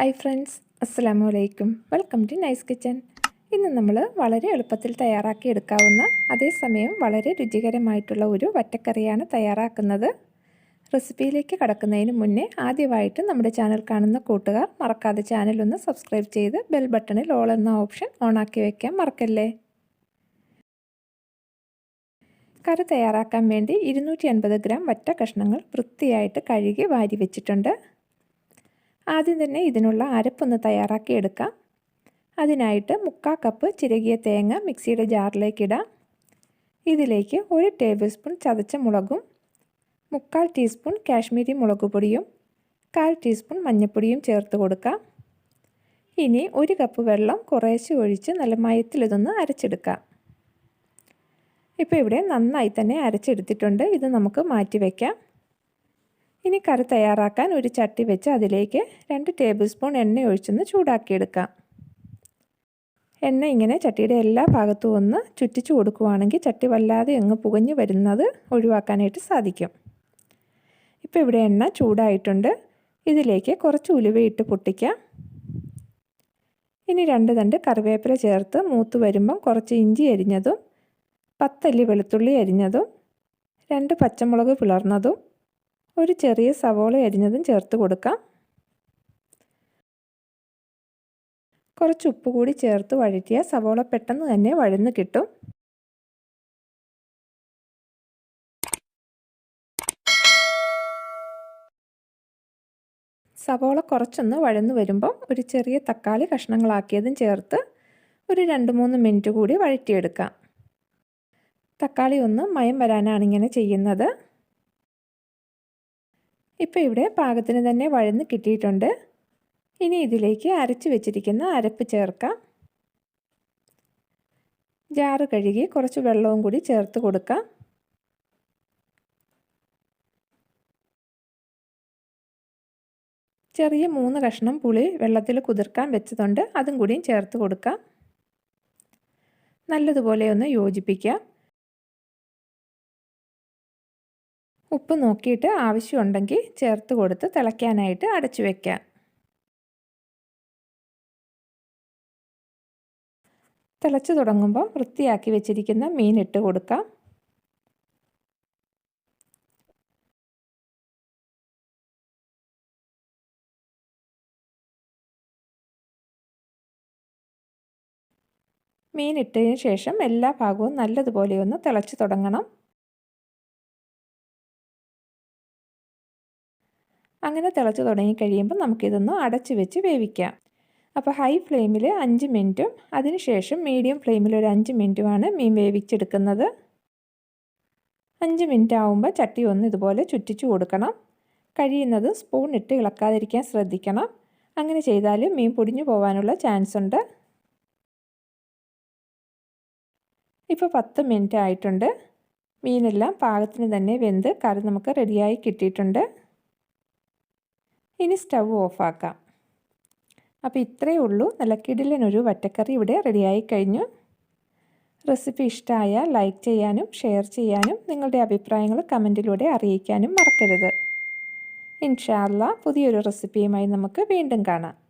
Hi friends അസ്സാം വലൈക്കും welcome to nice kitchen ഇന്ന് നമ്മൾ വളരെ എളുപ്പത്തിൽ തയ്യാറാക്കി എടുക്കാവുന്ന അതേസമയം വളരെ രുചികരമായിട്ടുള്ള ഒരു വറ്റക്കറിയാണ് തയ്യാറാക്കുന്നത്. റെസിപ്പിയിലേക്ക് കടക്കുന്നതിന് മുന്നേ ആദ്യമായിട്ട് നമ്മുടെ ചാനൽ കാണുന്ന കൂട്ടുകാർ മറക്കാതെ ചാനൽ ഒന്ന് സബ്സ്ക്രൈബ് ചെയ്ത് ബെൽ ബട്ടണിൽ ഓൾ എന്ന ഓപ്ഷൻ ഓണാക്കി വയ്ക്കാൻ മറക്കല്ലേ? കറി തയ്യാറാക്കാൻ വേണ്ടി ഇരുന്നൂറ്റി അൻപത് ഗ്രാം വറ്റ കഷ്ണങ്ങൾ വൃത്തിയായിട്ട് കഴുകി വാരി വെച്ചിട്ടുണ്ട്. ആദ്യം തന്നെ ഇതിനുള്ള അരപ്പൊന്ന് തയ്യാറാക്കി എടുക്കാം. അതിനായിട്ട് മുക്കാൽ കപ്പ് ചിരകിയ തേങ്ങ മിക്സിയുടെ ജാറിലേക്കിടാം ഇതിലേക്ക് ഒരു ടേബിൾ സ്പൂൺ ചതച്ച മുളകും മുക്കാൽ ടീസ്പൂൺ കാശ്മീരി മുളക് പൊടിയും കാൽ ടീസ്പൂൺ മഞ്ഞൾപ്പൊടിയും ചേർത്ത് കൊടുക്കാം. ഇനി ഒരു കപ്പ് വെള്ളം കുറേശ്ശെ ഒഴിച്ച് നല്ല മയത്തിൽ ഇതൊന്ന് അരച്ചെടുക്കാം. ഇപ്പോൾ ഇവിടെ നന്നായി തന്നെ അരച്ചെടുത്തിട്ടുണ്ട്. ഇത് നമുക്ക് മാറ്റി വയ്ക്കാം ഇനി കറി തയ്യാറാക്കാൻ ഒരു ചട്ടി വെച്ച് അതിലേക്ക് രണ്ട് ടേബിൾ സ്പൂൺ എണ്ണ ഒഴിച്ചൊന്ന് ചൂടാക്കിയെടുക്കാം. എണ്ണ ഇങ്ങനെ ചട്ടിയുടെ എല്ലാ ഭാഗത്തും ഒന്ന് ചുറ്റിച്ചു കൊടുക്കുവാണെങ്കിൽ ചട്ടി വല്ലാതെ അങ്ങ് പുകഞ്ഞു വരുന്നത് ഒഴിവാക്കാനായിട്ട് സാധിക്കും. ഇപ്പോൾ ഇവിടെ എണ്ണ ചൂടായിട്ടുണ്ട്. ഇതിലേക്ക് കുറച്ച് ഉലുവയിട്ട് പൊട്ടിക്കാം. ഇനി രണ്ട് തണ്ട് കറിവേപ്പില ചേർത്ത് മൂത്ത് വരുമ്പം കുറച്ച് ഇഞ്ചി അരിഞ്ഞതും പത്തല്ലി വെളുത്തുള്ളി അരിഞ്ഞതും രണ്ട് പച്ചമുളക് പിളർന്നതും ഒരു ചെറിയ സവോള അരിഞ്ഞതും ചേർത്ത് കൊടുക്കാം. കുറച്ച് ഉപ്പ് കൂടി ചേർത്ത് വഴറ്റിയാൽ സവോള പെട്ടെന്ന് തന്നെ വഴന്ന് കിട്ടും. സവോള കുറച്ചൊന്ന് വഴന്നു വരുമ്പം ഒരു ചെറിയ തക്കാളി കഷ്ണങ്ങളാക്കിയതും ചേർത്ത് ഒരു രണ്ട് മൂന്ന് മിനിറ്റ് കൂടി വഴറ്റിയെടുക്കാം. തക്കാളി ഒന്ന് മയം വരാനാണ് ഇങ്ങനെ ചെയ്യുന്നത്. ഇപ്പോൾ ഇവിടെ പാകത്തിന് തന്നെ വഴന്ന് കിട്ടിയിട്ടുണ്ട്. ഇനി ഇതിലേക്ക് അരച്ച് വെച്ചിരിക്കുന്ന അരപ്പ് ചേർക്കാം. ജാറ് കഴുകി കുറച്ച് വെള്ളവും കൂടി ചേർത്ത് കൊടുക്കാം. ചെറിയ മൂന്ന് കഷ്ണം പുളി വെള്ളത്തിൽ കുതിർക്കാൻ വെച്ചതുണ്ട്. അതും കൂടിയും ചേർത്ത് കൊടുക്കാം. നല്ലതുപോലെ ഒന്ന് യോജിപ്പിക്കാം. ഉപ്പ് നോക്കിയിട്ട് ആവശ്യമുണ്ടെങ്കിൽ ചേർത്ത് കൊടുത്ത് തിളയ്ക്കാനായിട്ട് അടച്ചു വയ്ക്കാം തിളച്ചു തുടങ്ങുമ്പോൾ വൃത്തിയാക്കി വെച്ചിരിക്കുന്ന മീൻ ഇട്ട് കൊടുക്കാം. മീൻ ഇട്ടതിന് ശേഷം എല്ലാ ഭാഗവും നല്ലതുപോലെ ഒന്ന് തിളച്ചു തുടങ്ങണം. അങ്ങനെ തിളച്ച് തുടങ്ങി കഴിയുമ്പോൾ നമുക്കിതൊന്ന് അടച്ച് വെച്ച് വേവിക്കാം. അപ്പോൾ ഹൈ ഫ്ലെയിമിൽ അഞ്ച് മിനിറ്റും അതിനുശേഷം മീഡിയം ഫ്ലെയിമിൽ ഒരു അഞ്ച് മിനിറ്റുമാണ് മീൻ വേവിച്ചെടുക്കുന്നത്. അഞ്ച് മിനിറ്റ് ആകുമ്പോൾ ചട്ടി ഒന്ന് ഇതുപോലെ ചുറ്റിച്ചു കൊടുക്കണം. കഴിയുന്നത് സ്പൂൺ ഇട്ട് ഇളക്കാതിരിക്കാൻ ശ്രദ്ധിക്കണം. അങ്ങനെ ചെയ്താൽ മീൻ പൊടിഞ്ഞു പോകാനുള്ള ചാൻസ് ഉണ്ട്. ഇപ്പോൾ പത്ത് മിനിറ്റ് ആയിട്ടുണ്ട്. മീനെല്ലാം പാകത്തിന് തന്നെ വെന്ത് കറി നമുക്ക് റെഡിയായി കിട്ടിയിട്ടുണ്ട്. ഇനി സ്റ്റൗ ഓഫാക്കാം. അപ്പോൾ ഇത്രയേ ഉള്ളൂ. നല്ല കിടിലിനൊരു വറ്റക്കറി ഇവിടെ റെഡിയായി കഴിഞ്ഞു. റെസിപ്പി ഇഷ്ടമായാൽ ലൈക്ക് ചെയ്യാനും ഷെയർ ചെയ്യാനും നിങ്ങളുടെ അഭിപ്രായങ്ങൾ കമന്റിലൂടെ അറിയിക്കാനും മറക്കരുത്. ഇൻഷാല്ല പുതിയൊരു റെസിപ്പിയുമായി നമുക്ക് വീണ്ടും കാണാം.